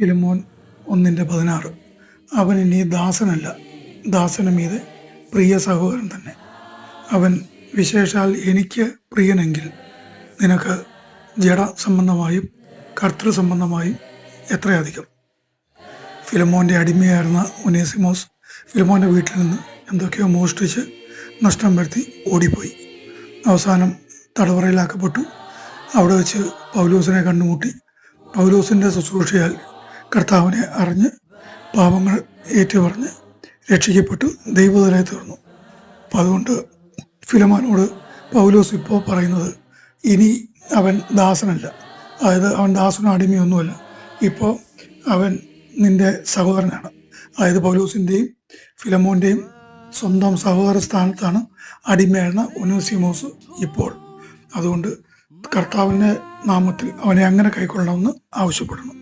ഫിലിമോൻ ഒന്നിന്റെ പതിനാറ്. അവൻ ഇനി ദാസനല്ല. ദാസന് പ്രിയ സഹോദരൻ തന്നെ. അവൻ വിശേഷാൽ എനിക്ക് പ്രിയനെങ്കിൽ നിനക്ക് ജഡ സംബന്ധമായും കർത്തൃ സംബന്ധമായും എത്രയധികം? ഫിലിമോന്റെ അടിമയായിരുന്ന ഒനേസിമോസ് ഫിലിമോന്റെ വീട്ടിൽ നിന്ന് എന്തൊക്കെയോ മോഷ്ടിച്ച് നഷ്ടം വരുത്തി ഓടിപ്പോയി. അവസാനം തടവറയിലാക്കപ്പെട്ടു. അവിടെ വെച്ച് പൗലോസിനെ കണ്ടുമുട്ടി. പൗലോസിന്റെ ശുശ്രൂഷയാൽ കർത്താവിനെ അറിഞ്ഞ് പാപങ്ങൾ ഏറ്റുപറഞ്ഞ് രക്ഷിക്കപ്പെട്ടു ദൈവതലയെ തീർന്നു. അപ്പം അതുകൊണ്ട് ഫിലമാനോട് പൗലോസ് ഇപ്പോൾ പറയുന്നത് ഇനി അവൻ ദാസനല്ല. അതായത് അവൻ ദാസനോ അടിമയൊന്നുമല്ല ഇപ്പോൾ അവൻ നിന്റെ സഹോദരനാണ്. അതായത് പൗലോസിന്റെയും ഫിലമോന്റെയും സ്വന്തം സഹോദര സ്ഥാനത്താണ് അടിമയായിരുന്ന ഒനോസിമോസ് ഇപ്പോൾ. അതുകൊണ്ട് കർത്താവിന്റെ നാമത്തിൽ അവനെ അങ്ങനെ കൈക്കൊള്ളണമെന്ന് ആവശ്യപ്പെടുന്നു